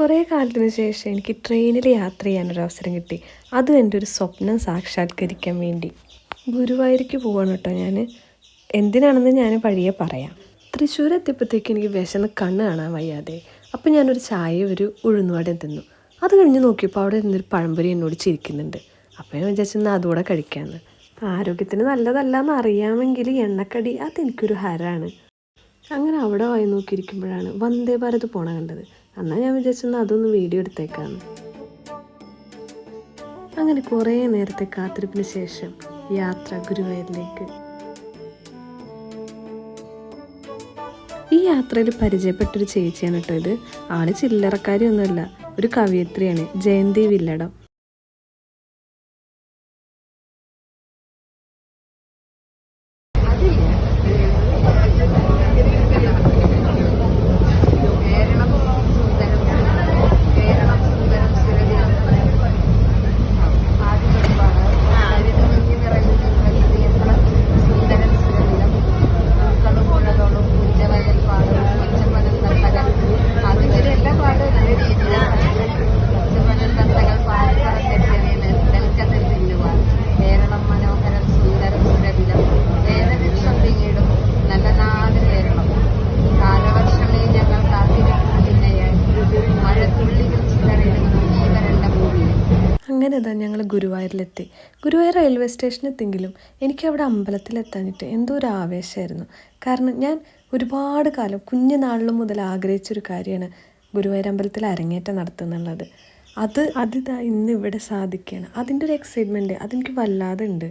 കുറേ കാലത്തിന് ശേഷം എനിക്ക് ട്രെയിനിൽ യാത്ര ചെയ്യാനൊരു അവസരം കിട്ടി. അതും എന്റെ ഒരു സ്വപ്നം സാക്ഷാത്കരിക്കാൻ വേണ്ടി. ഗുരുവായൂർക്ക് പോവാണ് കേട്ടോ ഞാൻ എന്തിനാണെന്ന് ഞാൻ പഴിയെ പറയാം. തൃശ്ശൂർ എത്തിയപ്പോഴത്തേക്ക് എനിക്ക് വിശന്ന് കണ്ണ് കാണാൻ വയ്യാതെ. അപ്പം ഞാനൊരു ചായ ഒരു ഉഴുന്നുവാടെ തിന്നു. അത് കഴിഞ്ഞ് നോക്കിയപ്പോൾ അവിടെ ഇരുന്നൊരു പഴംപൊരി എന്നോട് ചിരിക്കുന്നുണ്ട്. അപ്പോൾ ഞാൻ വിചാരിച്ചെന്നാൽ അതുകൂടെ കഴിക്കാമെന്ന് ആരോഗ്യത്തിന് നല്ലതല്ല എന്ന് അറിയാമെങ്കിൽ എണ്ണക്കടി അതെനിക്കൊരു ഹരാണ്. അങ്ങനെ അവിടെ വായി നോക്കിയിരിക്കുമ്പോഴാണ് വന്ദേ ഭാരത് പോണ കണ്ടത്. എന്നാൽ ഞാൻ വിചാരിച്ചെന്നാൽ അതൊന്ന് വീഡിയോ എടുത്തേക്കാന്ന്. അങ്ങനെ കുറേ നേരത്തെ കാത്തിരിപ്പിന് ശേഷം യാത്ര ഗുരുവായൂരിലേക്ക്. ഈ യാത്രയിൽ പരിചയപ്പെട്ടൊരു ചേച്ചിയാണ് കേട്ടോ ഇത്. ആൾ ചില്ലറക്കാരിയൊന്നുമല്ല ഒരു കവിയത്രിയാണ് ജയന്തി വില്ലടം. അങ്ങനെ അതാ ഞങ്ങൾ ഗുരുവായൂരിലെത്തി. ഗുരുവായൂർ റെയിൽവേ സ്റ്റേഷനെത്തെങ്കിലും എത്തിയെങ്കിലും എനിക്ക് അവിടെ അമ്പലത്തിലെത്താനിട്ട് എന്തോ ഒരു ആവേശമായിരുന്നു കാരണം ഞാൻ ഒരുപാട് കാലം കുഞ്ഞുനാളിൽ മുതൽ ആഗ്രഹിച്ചൊരു കാര്യമാണ് ഗുരുവായൂർ അമ്പലത്തിൽ അരങ്ങേറ്റം നടത്തുന്നുള്ളത്. അത് അതിതാ ഇന്ന് ഇവിടെ സാധിക്കുകയാണ്. അതിന്റെ ഒരു എക്സൈറ്റ്മെന്റ് അതെനിക്ക് വല്ലാതെ ഉണ്ട്.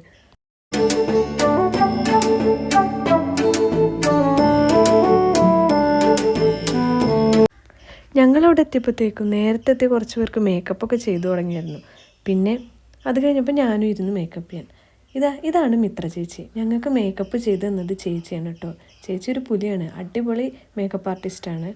ഞങ്ങളവിടെ എത്തിയപ്പോഴത്തേക്കും നേരത്തെ എത്തി കുറച്ച് പേർക്ക് മേക്കപ്പ് ഒക്കെ ചെയ്തു തുടങ്ങിയായിരുന്നു പിന്നെ അത് കഴിഞ്ഞപ്പോൾ ഞാനും ഇരുന്ന് മേക്കപ്പ് ചെയ്യാൻ. ഇതാ ഇതാണ് മിത്ര ചേച്ചി. ഞങ്ങൾക്ക് മേക്കപ്പ് ചെയ്ത് തന്നത് ചേച്ചിയാണ് കേട്ടോ ചേച്ചി ഒരു പുലിയാണ്. അടിപൊളി മേക്കപ്പ് ആർട്ടിസ്റ്റാണ്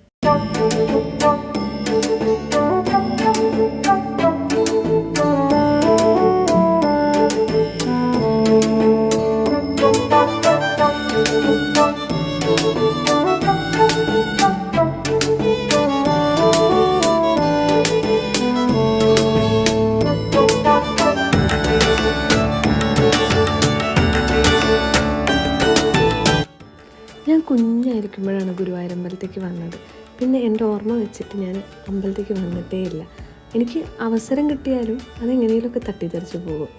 ഞാൻ കുഞ്ഞായിരിക്കുമ്പോഴാണ് ഗുരുവായൂർ അമ്പലത്തേക്ക് വന്നത്. പിന്നെ എന്റെ ഓർമ്മ വെച്ചിട്ട് ഞാൻ അമ്പലത്തേക്ക് വന്നിട്ടേ ഇല്ല എനിക്ക് അവസരം കിട്ടിയാലും അതെങ്ങനെയൊക്കെ തട്ടിത്തെറിച്ച് പോകും.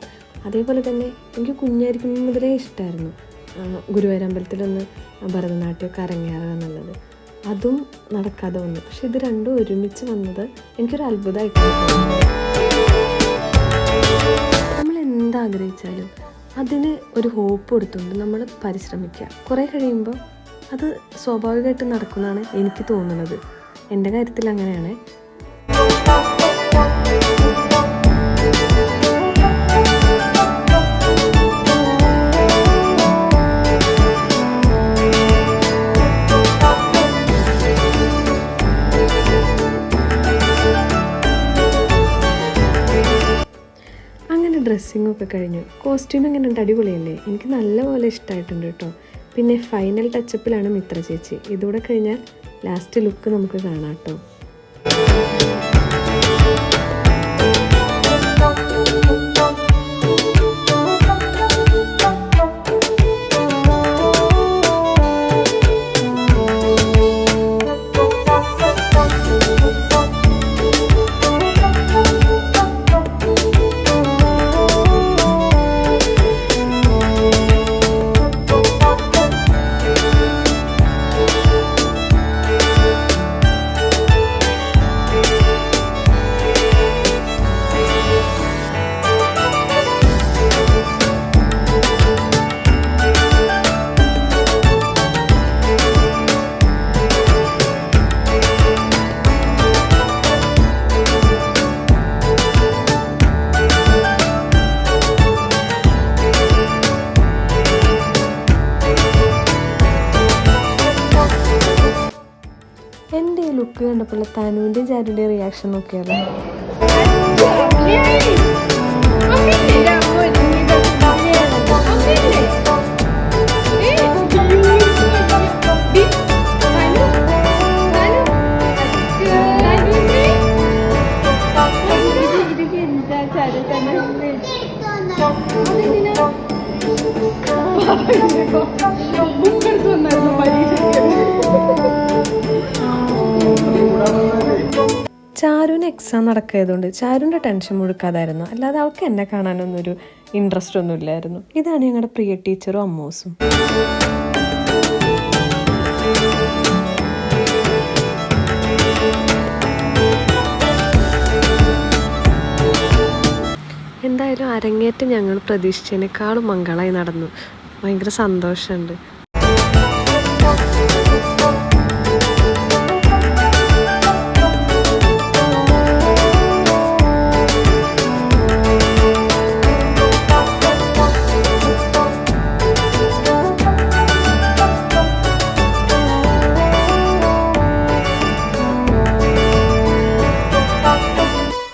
അതേപോലെ തന്നെ എനിക്ക് കുഞ്ഞായിരിക്കുമ്പോൾ മുതലേ ഇഷ്ടമായിരുന്നു ഗുരുവായൂർ അമ്പലത്തിലൊന്ന് ഭരതനാട്യമൊക്കെ അരങ്ങേറുക എന്നുള്ളത്. അതും നടക്കാതെ വന്നു. പക്ഷെ ഇത് രണ്ടും ഒരുമിച്ച് വന്നത് എനിക്കൊരു അത്ഭുതമായിട്ട് നമ്മൾ എന്താഗ്രഹിച്ചാലും അതിന് ഒരു ഹോപ്പ് കൊടുത്തുകൊണ്ട് നമ്മൾ പരിശ്രമിക്കുക. കുറേ കഴിയുമ്പോൾ അത് സ്വാഭാവികമായിട്ട് നടക്കുന്നതാണ് എനിക്ക് തോന്നുന്നത്. എന്റെ കാര്യത്തിൽ അങ്ങനെയാണ്. ഡ്രസ്സിങ്ങൊക്കെ കഴിഞ്ഞു. കോസ്റ്റ്യൂം എങ്ങനെ ഉണ്ട് അടിപൊളിയല്ലേ? എനിക്ക് നല്ലപോലെ ഇഷ്ടമായിട്ടുണ്ട് കേട്ടോ. പിന്നെ ഫൈനൽ ടച്ചപ്പിലാണ് മിത്ര ചേച്ചി. ഇതുകൂടെ കഴിഞ്ഞാൽ ലാസ്റ്റ് ലുക്ക് നമുക്ക് കാണാം കേട്ടോ. ഈ ലുക്ക് കണ്ടപ്പോൾ തനുവിന്റെയും ചാരുവിന്റെയും റിയാക്ഷൻ നോക്കിയാലോ Thank you. ചാരുവിന് എക്സാം നടക്കായതുകൊണ്ട് ചാരുവിന്റെ ടെൻഷൻ മുഴുക്കാതായിരുന്നു. അല്ലാതെ അവൾക്ക് എന്നെ കാണാനൊന്നും ഒരു ഇൻട്രസ്റ്റ് ഒന്നും ഇല്ലായിരുന്നു. ഇതാണ് ഞങ്ങളുടെ പ്രിയ ടീച്ചറും അമ്മൂസും. എന്തായാലും അരങ്ങേറ്റം ഞങ്ങൾ പ്രതീക്ഷിച്ചതിനേക്കാളും മംഗളമായി നടന്നു. ഭയങ്കര സന്തോഷമുണ്ട്.